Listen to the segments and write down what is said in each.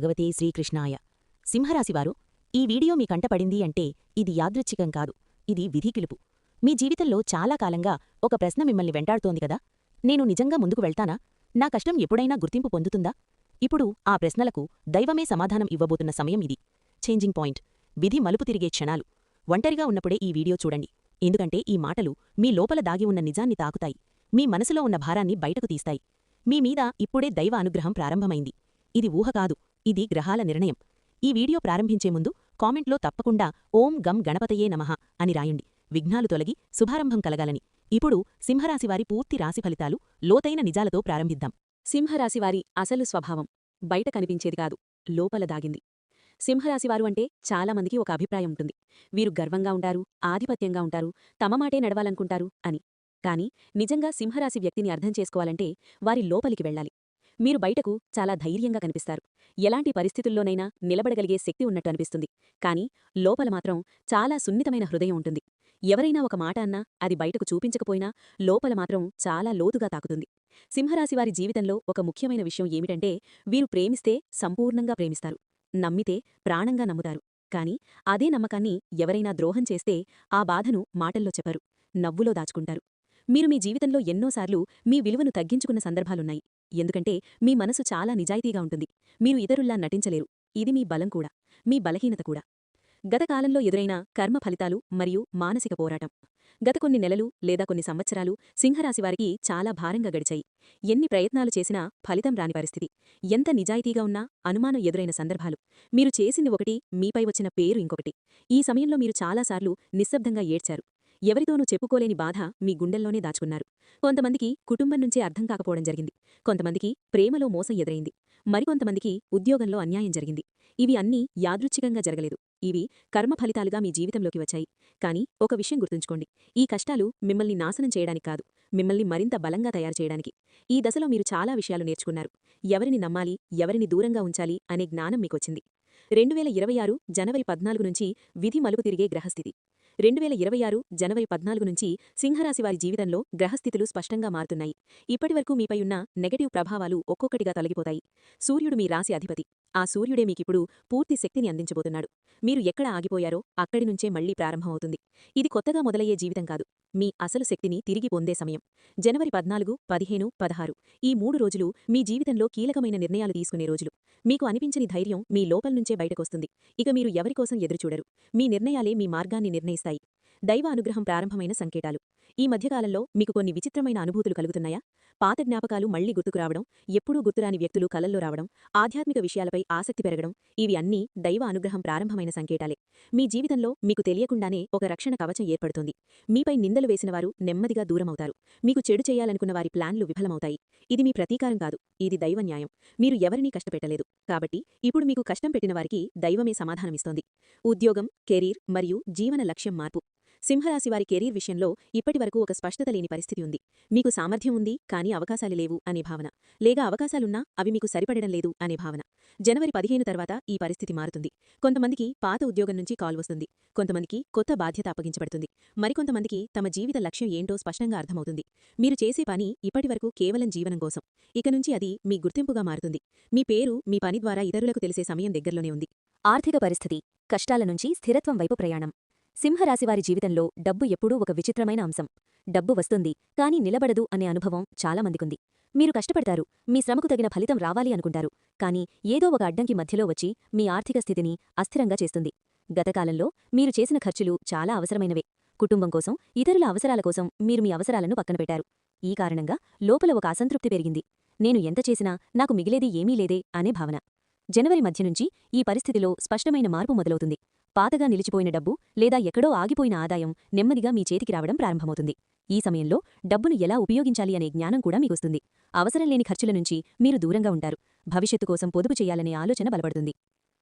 భగవతే శ్రీకృష్ణాయ. సింహరాశివారు ఈ వీడియో మీ కంటపడింది అంటే ఇది యాదృచ్ఛికం కాదు ఇది విధి పిలుపు మీ జీవితంలో చాలా కాలంగా ఒక ప్రశ్న మిమ్మల్ని వెంటాడుతోంది కదా? నేను నిజంగా ముందుకు వెళ్తానా? నా కష్టం ఎప్పుడైనా గుర్తింపు పొందుతుందా? ఇప్పుడు ఆ ప్రశ్నలకు దైవమే సమాధానం ఇవ్వబోతున్న సమయం ఇది. Changing point. విధి మలుపు తిరిగే క్షణాలు. ఒంటరిగా ఉన్నప్పుడే ఈ వీడియో చూడండి. ఎందుకంటే ఈ మాటలు మీ లోపల దాగి ఉన్న నిజాన్ని తాకుతాయి. మీ మనసులో ఉన్న భారాన్ని బయటకు తీస్తాయి. మీ మీద ఇప్పుడే దైవ అనుగ్రహం ప్రారంభమైంది. ఇది ఊహ కాదు. ఇది గ్రహాల నిర్ణయం. ఈ వీడియో ప్రారంభించే ముందు కామెంట్లో తప్పకుండా ఓం గం గణపతయే నమః అని రాయండి. విఘ్నాలు తొలగి శుభారంభం కలగాలని. ఇప్పుడు సింహరాశివారి పూర్తి రాశి ఫలితాలు లోతైన నిజాలతో ప్రారంభిద్దాం. సింహరాశివారి అసలు స్వభావం బయట కనిపించేది కాదు లోపల దాగింది. సింహరాశివారు అంటే చాలామందికి ఒక అభిప్రాయం ఉంటుంది. వీరు గర్వంగా ఉంటారు ఆధిపత్యంగా ఉంటారు తమ మాటే నడవాలనుకుంటారు అని. కాని నిజంగా సింహరాశి వ్యక్తిని అర్థం చేసుకోవాలంటే వారి లోపలికి వెళ్ళాలి. మీరు బయటకు చాలా ధైర్యంగా కనిపిస్తారు. ఎలాంటి పరిస్థితుల్లోనైనా నిలబడగలిగే శక్తి ఉన్నట్టు అనిపిస్తుంది. కాని లోపల మాత్రం చాలా సున్నితమైన హృదయం ఉంటుంది. ఎవరైనా ఒక మాట అన్నా అది బయటకు చూపించకపోయినా లోపల మాత్రం చాలా లోతుగా తాకుతుంది. సింహరాశివారి జీవితంలో ఒక ముఖ్యమైన విషయం ఏమిటంటే వీరు ప్రేమిస్తే సంపూర్ణంగా ప్రేమిస్తారు. నమ్మితే ప్రాణంగా నమ్ముతారు. కాని అదే నమ్మకాన్ని ఎవరైనా ద్రోహం చేస్తే ఆ బాధను మాటల్లో చెప్పరు. నవ్వులో దాచుకుంటారు. మీరు మీ జీవితంలో ఎన్నోసార్లు మీ విలువను తగ్గించుకున్న సందర్భాలున్నాయి. ఎందుకంటే మీ మనసు చాలా నిజాయితీగా ఉంటుంది. మీరు ఇతరుల్లా నటించలేరు. ఇది మీ బలం కూడా. మీ బలహీనత కూడా. గత కాలంలో ఎదురైన కర్మ ఫలితాలు మరియు మానసిక పోరాటం. గత కొన్ని నెలలు లేదా కొన్ని సంవత్సరాలు సింహరాశివారికి చాలా భారంగా గడిచాయి. ఎన్ని ప్రయత్నాలు చేసినా ఫలితం రాని పరిస్థితి. ఎంత నిజాయితీగా ఉన్నా అనుమానం ఎదురైన సందర్భాలు. మీరు చేసింది ఒకటి మీపై వచ్చిన పేరు ఇంకొకటి. ఈ సమయంలో మీరు చాలాసార్లు నిశ్శబ్దంగా ఏడ్చారు. ఎవరితోనూ చెప్పుకోలేని బాధ మీ గుండెల్లోనే దాచుకున్నారు. కొంతమందికి కుటుంబం నుంచే అర్థం కాకపోవడం జరిగింది. కొంతమందికి ప్రేమలో మోసం ఎదురైంది. మరికొంతమందికి ఉద్యోగంలో అన్యాయం జరిగింది. ఇవి అన్నీ యాదృచ్ఛికంగా జరగలేదు. ఇవి కర్మ ఫలితాలుగా మీ జీవితంలోకి వచ్చాయి. కానీ ఒక విషయం గుర్తుంచుకోండి. ఈ కష్టాలు మిమ్మల్ని నాశనం చేయడానికి కాదు మిమ్మల్ని మరింత బలంగా తయారు చేయడానికి. ఈ దశలో మీరు చాలా విషయాలు నేర్చుకున్నారు. ఎవరిని నమ్మాలి ఎవరిని దూరంగా ఉంచాలి అనే జ్ఞానం మీకొచ్చింది. రెండు వేల ఇరవై ఆరు జనవరి పద్నాలుగు నుంచి విధి మలుపు తిరిగే గ్రహస్థితి. రెండు వేల ఇరవై ఆరు జనవరి పద్నాలుగు నుంచి సింహరాశివారి జీవితంలో గ్రహస్థితులు స్పష్టంగా మారుతున్నాయి. ఇప్పటివరకు మీపై ఉన్న నెగటివ్ ప్రభావాలు ఒక్కొక్కటిగా తొలగిపోతాయి. సూర్యుడు మీ రాశి అధిపతి. ఆ సూర్యుడే మీకిప్పుడు పూర్తి శక్తిని అందించబోతున్నాడు. మీరు ఎక్కడ ఆగిపోయారో అక్కడి నుంచే మళ్ళీ ప్రారంభమవుతుంది. ఇది కొత్తగా మొదలయ్యే జీవితం కాదు. మీ అసలు శక్తిని తిరిగి పొందే సమయం. జనవరి పద్నాలుగు పదిహేను పదహారు ఈ మూడు రోజులు మీ జీవితంలో కీలకమైన నిర్ణయాలు తీసుకునే రోజులు. మీకు అనిపించని ధైర్యం మీ లోపల నుంచే బయటకొస్తుంది. ఇక మీరు ఎవరికోసం ఎదురుచూడరు. మీ నిర్ణయాలే మీ మార్గాన్ని నిర్ణయిస్తాయి. దైవ అనుగ్రహం ప్రారంభమైన సంకేతాలు. ఈ మధ్యకాలంలో మీకు కొన్ని విచిత్రమైన అనుభూతులు కలుగుతున్నాయా? పాత జ్ఞాపకాలు మళ్ళీ గుర్తుకురావడం ఎప్పుడూ గుర్తురాని వ్యక్తులు కలల్లో రావడం ఆధ్యాత్మిక విషయాలపై ఆసక్తి పెరగడం ఇవి అన్నీ దైవ అనుగ్రహం ప్రారంభమైన సంకేతాలే. మీ జీవితంలో మీకు తెలియకుండానే ఒక రక్షణ కవచం ఏర్పడుతుంది. మీపై నిందలు వేసినవారు నెమ్మదిగా దూరమవుతారు. మీకు చెడు చేయాలనుకున్న వారి ప్లాన్లు విఫలమవుతాయి. ఇది మీ ప్రతీకారం కాదు. ఇది దైవ న్యాయం. మీరు ఎవరినీ కష్టపెట్టలేదు. కాబట్టి ఇప్పుడు మీకు కష్టం పెట్టిన వారికి దైవమే సమాధానమిస్తోంది. ఉద్యోగం కెరీర్ మరియు జీవన లక్ష్యం మార్పు. సింహరాశివారి కెరీర్ విషయంలో ఇప్పటివరకు ఒక స్పష్టత లేని పరిస్థితి ఉంది. మీకు సామర్థ్యం ఉంది కానీ అవకాశాలు లేవు అనే భావన. లేగా అవకాశాలున్నా అవి మీకు సరిపడడం లేదు అనే భావన. జనవరి పదిహేను తర్వాత ఈ పరిస్థితి మారుతుంది. కొంతమందికి పాత ఉద్యోగం నుంచి కాల్ వస్తుంది. కొంతమందికి కొత్త బాధ్యత అప్పగించబడుతుంది. మరికొంతమందికి తమ జీవిత లక్ష్యం ఏంటో స్పష్టంగా అర్థమవుతుంది. మీరు చేసే పని ఇప్పటివరకు కేవలం జీవనం కోసం. ఇక నుంచి అది మీ గుర్తింపుగా మారుతుంది. మీ పేరు మీ పని ద్వారా ఇతరులకు తెలిసే సమయం దగ్గరలోనే ఉంది. ఆర్థిక పరిస్థితి కష్టాల నుంచి స్థిరత్వం వైపు ప్రయాణం. సింహరాశివారి జీవితంలో డబ్బు ఎప్పుడూ ఒక విచిత్రమైన అంశం. డబ్బు వస్తుంది కాని నిలబడదు అనే అనుభవం చాలామందికుంది మీరు కష్టపడతారు మీ శ్రమకు తగిన ఫలితం రావాలి అనుకుంటారు కాని ఏదో ఒక అడ్డంకి మధ్యలో వచ్చి మీ ఆర్థిక స్థితిని అస్థిరంగా చేస్తుంది. గతకాలంలో మీరు చేసిన ఖర్చులు చాలా అవసరమైనవే. కుటుంబం కోసం ఇతరుల అవసరాల కోసం మీరు మీ అవసరాలను పక్కనపెట్టారు ఈ కారణంగా లోపల ఒక అసంతృప్తి పెరిగింది. నేను ఎంత చేసినా నాకు మిగిలేది ఏమీ లేదే అనే భావన. జనవరి మధ్య నుంచి ఈ పరిస్థితిలో స్పష్టమైన మార్పు మొదలవుతుంది. పాతగా నిలిచిపోయిన డబ్బు లేదా ఎక్కడో ఆగిపోయిన ఆదాయం నెమ్మదిగా మీ చేతికి రావడం ప్రారంభమవుతుంది. ఈ సమయంలో డబ్బును ఎలా ఉపయోగించాలి అనే జ్ఞానం కూడా మీకొస్తుంది. అవసరం లేని ఖర్చుల నుంచి మీరు దూరంగా ఉంటారు. భవిష్యత్తు కోసం పొదుపు చేయాలనే ఆలోచన బలపడుతుంది.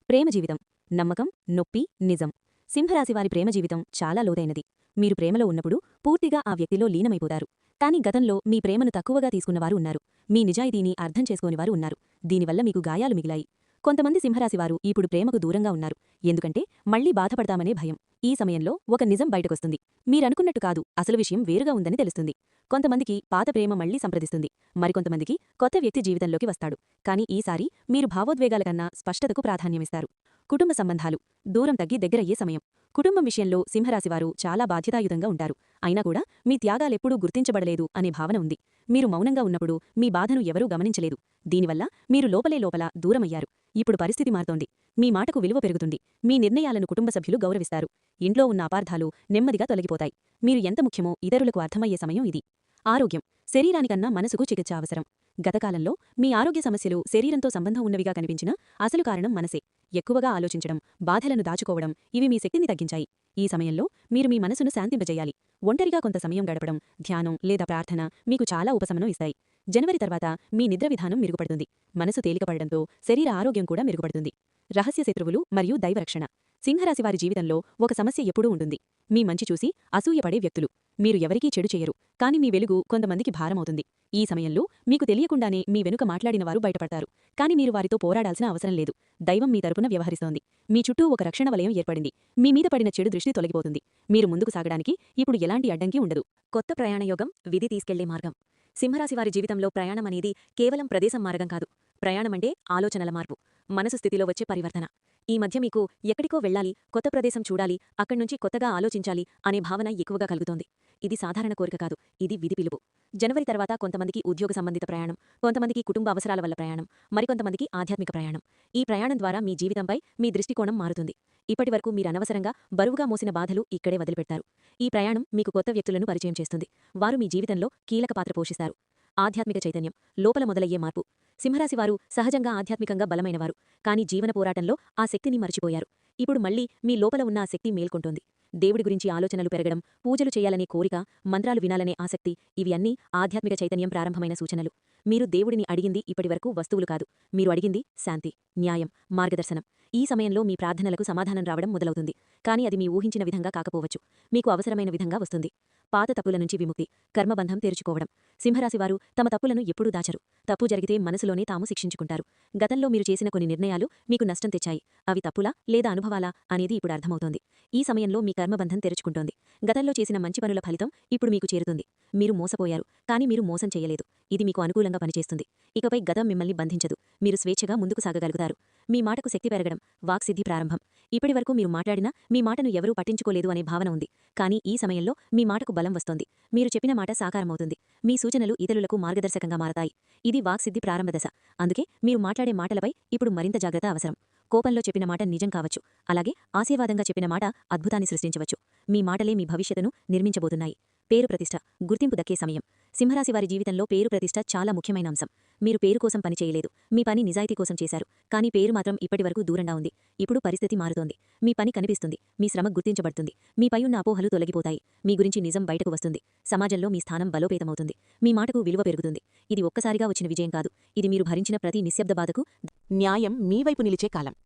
ప్రేమ జీవితం నమ్మకం నొప్పి నిజం. సింహరాశివారి ప్రేమ జీవితం చాలా లోతైనది. మీరు ప్రేమలో ఉన్నప్పుడు పూర్తిగా ఆ వ్యక్తిలో లీనమైపోతారు. కానీ గతంలో మీ ప్రేమను తక్కువగా తీసుకున్నవారు ఉన్నారు. మీ నిజాయితీని అర్థం చేసుకోనివారు ఉన్నారు. దీనివల్ల మీకు గాయాలు మిగిలాయి. కొంతమంది సింహరాశివారు ఇప్పుడు ప్రేమకు దూరంగా ఉన్నారు. ఎందుకంటే మళ్ళీ బాధపడతామనే భయం. ఈ సమయంలో ఒక నిజం బయటకొస్తుంది. మీరనుకున్నట్టు కాదు. అసలు విషయం వేరుగా ఉందని తెలుస్తుంది. కొంతమందికి పాత ప్రేమ మళ్ళీ సంప్రదిస్తుంది. మరికొంతమందికి కొత్త వ్యక్తి జీవితంలోకి వస్తాడు. కాని ఈసారి మీరు భావోద్వేగాల కన్నా స్పష్టతకు ప్రాధాన్యమిస్తారు. కుటుంబ సంబంధాలు దూరం తగ్గి దగ్గరయ్యే సమయం. కుటుంబం విషయంలో సింహరాశివారు చాలా బాధ్యతాయుతంగా ఉంటారు. అయినా కూడా మీ త్యాగాలెప్పుడూ గుర్తించబడలేదు అనే భావన ఉంది. మీరు మౌనంగా ఉన్నప్పుడు మీ బాధను ఎవరూ గమనించలేదు. దీనివల్ల మీరు లోపలే లోపల దూరమయ్యారు. ఇప్పుడు పరిస్థితి మారుతోంది. మీ మాటకు విలువ పెరుగుతుంది. మీ నిర్ణయాలను కుటుంబ సభ్యులు గౌరవిస్తారు. ఇంట్లో ఉన్న అపార్థాలు నెమ్మదిగా తొలగిపోతాయి. మీరు ఎంత ముఖ్యమో ఇతరులకు అర్థమయ్యే సమయం ఇది. ఆరోగ్యం. శరీరానికన్నా మనసుకు చికిత్స అవసరం. గతకాలంలో మీ ఆరోగ్య సమస్యలు శరీరంతో సంబంధం ఉన్నవిగా కనిపించినా అసలు కారణం మనసే. ఎక్కువగా ఆలోచించడం బాధలను దాచుకోవడం ఇవి మీ శక్తిని తగ్గించాయి. ఈ సమయంలో మీరు మీ మనసును శాంతింపజేయాలి. ఒంటరిగా కొంత సమయం గడపడం ధ్యానం లేదా ప్రార్థన మీకు చాలా ఉపశమనం ఇస్తాయి. జనవరి తర్వాత మీ నిద్ర విధానం మెరుగుపడుతుంది. మనసు తేలికపడడంతో శరీర ఆరోగ్యం కూడా మెరుగుపడుతుంది. రహస్య శత్రువులు మరియు దైవరక్షణ. సింహరాశివారి జీవితంలో ఒక సమస్య ఎప్పుడూ ఉంటుంది. మీ మంచి చూసి అసూయపడే వ్యక్తులు. మీరు ఎవరికీ చెడు చేయరు. కాని మీ వెలుగు కొంతమందికి భారమవుతుంది. ఈ సమయంలో మీకు తెలియకుండానే మీ వెనుక మాట్లాడిన వారు బయటపడతారు. కాని మీరు వారితో పోరాడాల్సిన అవసరం లేదు. దైవం మీ తరపున వ్యవహరిస్తోంది. మీ చుట్టూ ఒక రక్షణ వలయం ఏర్పడింది. మీ మీద పడిన చెడు దృష్టి తొలగిపోతుంది. మీరు ముందుకు సాగడానికి ఇప్పుడు ఎలాంటి అడ్డంకి ఉండదు. కొత్త ప్రయాణయోగం విధి తీసుకెళ్ళే మార్గం. సింహరాశివారి జీవితంలో ప్రయాణం అనేది కేవలం ప్రదేశం మార్గం కాదు. ప్రయాణమంటే ఆలోచనల మార్పు. మనసు స్థితిలో వచ్చే పరివర్తన. ఈ మధ్య మీకు ఎక్కడికో వెళ్ళాలి కొత్త ప్రదేశం చూడాలి అక్కడ్నుంచి కొత్తగా ఆలోచించాలి అనే భావన ఎక్కువగా కలుగుతోంది. ఇది సాధారణ కోరిక కాదు. ఇది విధి పిలుపు. జనవరి తర్వాత కొంతమందికి ఉద్యోగ సంబంధిత ప్రయాణం కొంతమందికి కుటుంబ అవసరాల వల్ల ప్రయాణం మరికొంతమందికి ఆధ్యాత్మిక ప్రయాణం. ఈ ప్రయాణం ద్వారా మీ జీవితంపై మీ దృష్టికోణం మారుతుంది. ఇప్పటివరకు మీరు అనవసరంగా బరువుగా మోసిన బాధలు ఇక్కడే వదిలిపెట్టారు ఈ ప్రయాణం మీకు కొత్త వ్యక్తులను పరిచయం చేస్తుంది. వారు మీ జీవితంలో కీలక పాత్ర పోషిస్తారు. ఆధ్యాత్మిక చైతన్యం లోపల మొదలయ్యే మార్పు. సింహరాశివారు సహజంగా ఆధ్యాత్మికంగా బలమైనవారు కానీ జీవన పోరాటంలో ఆ శక్తిని మర్చిపోయారు. ఇప్పుడు మళ్ళీ మీ లోపల ఉన్న ఆ శక్తి మేల్కొంటోంది. దేవుడి గురించి ఆలోచనలు పెరగడం పూజలు చేయాలనే కోరిక మంత్రాలు వినాలనే ఆసక్తి ఇవి అన్నీ ఆధ్యాత్మిక చైతన్యం ప్రారంభమైన సూచనలు. మీరు దేవుడిని అడిగింది ఇప్పటివరకు వస్తువులు కాదు. మీరు అడిగింది శాంతి న్యాయం మార్గదర్శనం. ఈ సమయంలో మీ ప్రార్థనలకు సమాధానం రావడం మొదలవుతుంది. కానీ అది మీ ఊహించిన విధంగా కాకపోవచ్చు. మీకు అవసరమైన విధంగా వస్తుంది. పాత తప్పుల నుంచి విముక్తి కర్మబంధం తెరుచుకోవడం. సింహరాశివారు తమ తప్పులను ఎప్పుడూ దాచరు. తప్పు జరిగితే మనసులోనే తాము శిక్షించుకుంటారు. గతంలో మీరు చేసిన కొన్ని నిర్ణయాలు మీకు నష్టం తెచ్చాయి. అవి తప్పులా లేదా అనుభవాలా అనేది ఇప్పుడు అర్థమవుతోంది. ఈ సమయంలో మీ కర్మబంధం తెరుచుకుంటోంది. గతంలో చేసిన మంచి పనుల ఫలితం ఇప్పుడు మీకు చేరుతుంది. మీరు మోసపోయారు కానీ మీరు మోసం చేయలేదు. ఇది మీకు అనుకూలంగా పనిచేస్తుంది. ఇకపై గతం మిమ్మల్ని బంధించదు. మీరు స్వేచ్ఛగా ముందుకు సాగగలుగుతారు. మీ మాటకు శక్తి పెరగడం వాక్సిద్ధి ప్రారంభం. ఇప్పటివరకు మీరు మాట్లాడినా మీ మాటను ఎవరూ పట్టించుకోలేదు అనే భావన ఉంది. కానీ ఈ సమయంలో మీ మాటకు బలం వస్తోంది. మీరు చెప్పిన మాట సాకారమవుతుంది. మీ సూచనలు ఇతరులకు మార్గదర్శకంగా మారతాయి. ఇది వాక్సిద్ధి ప్రారంభ దశ. అందుకే మీరు మాట్లాడే మాటలపై ఇప్పుడు మరింత జాగ్రత్త అవసరం. కోపంలో చెప్పిన మాట నిజం కావచ్చు. అలాగే ఆశీర్వాదంగా చెప్పిన మాట అద్భుతాన్ని సృష్టించవచ్చు. మీ మాటలే మీ భవిష్యత్తును నిర్మించబోతున్నాయి. పేరు ప్రతిష్ట. గుర్తింపు దక్కే సమయం. సింహరాశి వారి జీవితంలో పేరు ప్రతిష్ట చాలా ముఖ్యమైన అంశం. మీరు పేరు కోసం పని చేయలేదు. మీ పని నిజాయితీ కోసం చేశారు. కానీ పేరు మాత్రం ఇప్పటివరకు దూరంగా ఉంది. ఇప్పుడు పరిస్థితి మారుతోంది. మీ పని కనిపిస్తుంది. మీ శ్రమ గుర్తించబడుతుంది. మీపై ఉన్న అపోహలు తొలగిపోతాయి. మీ గురించి నిజం బయటకు వస్తుంది. సమాజంలో మీ స్థానం బలోపేతమవుతుంది. మీ మాటకు విలువ పెరుగుతుంది. ఇది ఒక్కసారిగా వచ్చిన విజయం కాదు. ఇది మీరు భరించిన ప్రతి నిశ్శబ్ద బాధకు న్యాయం మీ వైపు నిలిచే కాలం.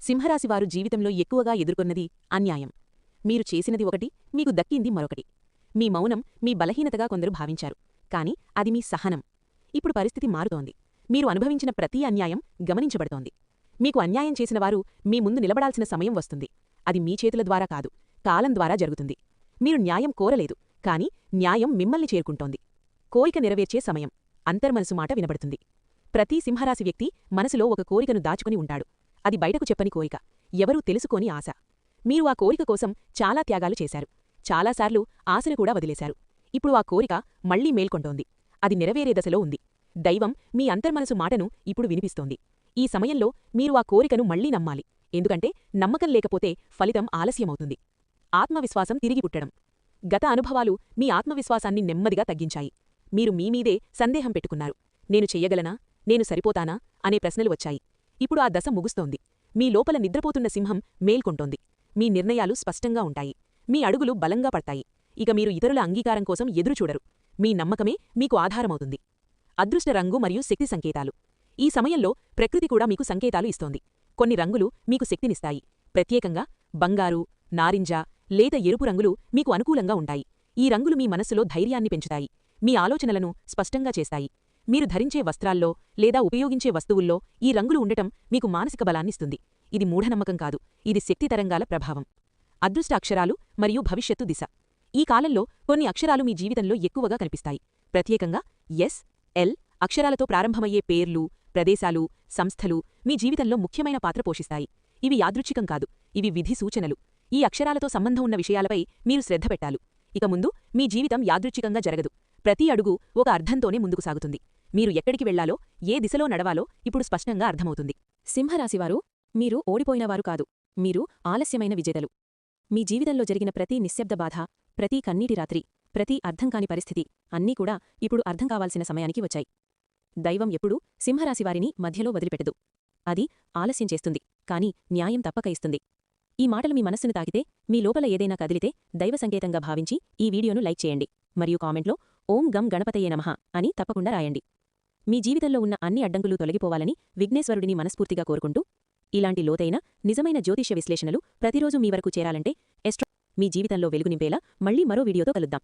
సింహరాశివారు జీవితంలో ఎక్కువగా ఎదుర్కొన్నది అన్యాయం. మీరు చేసినది ఒకటి మీకు దక్కింది మరొకటి. మీ మౌనం మీ బలహీనతగా కొందరు భావించారు. కాని అది మీ సహనం. ఇప్పుడు పరిస్థితి మారుతోంది. మీరు అనుభవించిన ప్రతి అన్యాయం గమనించబడుతోంది. మీకు అన్యాయం చేసినవారు మీ ముందు నిలబడాల్సిన సమయం వస్తుంది. అది మీ చేతుల ద్వారా కాదు కాలం ద్వారా జరుగుతుంది. మీరు న్యాయం కోరలేదు కాని న్యాయం మిమ్మల్ని చేరుకుంటోంది. కోరిక నెరవేర్చే సమయం. అంతర్మనసు మాట వినబడుతుంది. ప్రతి సింహరాశి వ్యక్తి మనసులో ఒక కోరికను దాచుకుని ఉంటాడు. అది బయటకు చెప్పని కోరిక. ఎవరూ తెలుసుకోని ఆశ. మీరు ఆ కోరిక కోసం చాలా త్యాగాలు చేశారు. చాలాసార్లు ఆశను కూడా వదిలేశారు. ఇప్పుడు ఆ కోరిక మళ్ళీ మేల్కొంటోంది. అది నెరవేరే దశలో ఉంది. దైవం మీ అంతర్మనసు మాటను ఇప్పుడు వినిపిస్తోంది. ఈ సమయంలో మీరు ఆ కోరికను మళ్ళీ నమ్మాలి. ఎందుకంటే నమ్మకం లేకపోతే ఫలితం ఆలస్యమవుతుంది. ఆత్మవిశ్వాసం తిరిగి పుట్టడం. గత అనుభవాలు మీ ఆత్మవిశ్వాసాన్ని నెమ్మదిగా తగ్గించాయి. మీరు మీమీదే సందేహం పెట్టుకున్నారు. నేను చెయ్యగలనా నేను సరిపోతానా? అనే ప్రశ్నలు వచ్చాయి. ఇప్పుడు ఆ దశ ముగుస్తోంది. మీ లోపల నిద్రపోతున్న సింహం మేల్కొంటోంది. మీ నిర్ణయాలు స్పష్టంగా ఉంటాయి. మీ అడుగులు బలంగా పడతాయి. ఇక మీరు ఇతరుల అంగీకారం కోసం ఎదురుచూడరు. మీ నమ్మకమే మీకు ఆధారమవుతుంది. అదృష్ట రంగు మరియు శక్తి సంకేతాలు. ఈ సమయంలో ప్రకృతి కూడా మీకు సంకేతాలు ఇస్తోంది. కొన్ని రంగులు మీకు శక్తినిస్తాయి. ప్రత్యేకంగా బంగారు నారింజ లేత ఎరుపు రంగులు మీకు అనుకూలంగా ఉంటాయి. ఈ రంగులు మీ మనస్సులో ధైర్యాన్ని పెంచుతాయి. మీ ఆలోచనలను స్పష్టంగా చేస్తాయి. మీరు ధరించే వస్త్రాల్లో లేదా ఉపయోగించే వస్తువుల్లో ఈ రంగులు ఉండటం మీకు మానసిక బలాన్నిస్తుంది ఇది మూఢనమ్మకం కాదు. ఇది శక్తి తరంగాల ప్రభావం. అదృష్ట అక్షరాలు మరియు భవిష్యత్తు దిశ. ఈ కాలంలో కొన్ని అక్షరాలు మీ జీవితంలో ఎక్కువగా కనిపిస్తాయి. ప్రత్యేకంగా ఎస్ ఎల్ అక్షరాలతో ప్రారంభమయ్యే పేర్లు ప్రదేశాలు సంస్థలు మీ జీవితంలో ముఖ్యమైన పాత్ర పోషిస్తాయి. ఇవి యాదృచ్ఛికం కాదు ఇవి విధి సూచనలు. ఈ అక్షరాలతో సంబంధం ఉన్న విషయాలపై మీరు శ్రద్ధ పెట్టాలి. ఇక ముందు మీ జీవితం యాదృచ్ఛికంగా జరగదు. ప్రతి అడుగు ఒక అర్థంతోనే ముందుకు సాగుతుంది. మీరు ఎక్కడికి వెళ్ళాలో ఏ దిశలో నడవాలో ఇప్పుడు స్పష్టంగా అర్థమవుతుంది. సింహరాశివారు మీరు ఓడిపోయినవారు కాదు. మీరు ఆలస్యమైన విజేతలు. మీ జీవితంలో జరిగిన ప్రతి నిశ్శబ్ద బాధ ప్రతి కన్నీటి రాత్రి ప్రతి అర్థంకాని పరిస్థితి అన్నీ కూడా ఇప్పుడు అర్థం కావాల్సిన సమయానికి వచ్చాయి. దైవం ఎప్పుడూ సింహరాశివారిని మధ్యలో వదిలిపెట్టదు. అది ఆలస్యం చేస్తుంది కాని న్యాయం తప్పక ఇస్తుంది. ఈ మాటలు మీ మనస్సును తాకితే మీ లోపల ఏదైనా కదిలితే దైవ సంకేతంగా భావించి ఈ వీడియోను లైక్ చేయండి. మరియు కామెంట్లో ఓం గం గణపతయే నమః అని తప్పకుండా రాయండి. మీ జీవితంలో ఉన్న అన్ని అడ్డంకులు తొలగిపోవాలని విఘ్నేశ్వరుడిని మనస్ఫూర్తిగా కోరుకుంటూ ఇలాంటి లోతైన నిజమైన జ్యోతిష్య విశ్లేషణలు ప్రతిరోజు మీ వరకు చేరాలంటే ఎస్ట్రో మీ జీవితంలో వెలుగు నింపేలా మళ్ళీ మరో వీడియోతో కలుద్దాం.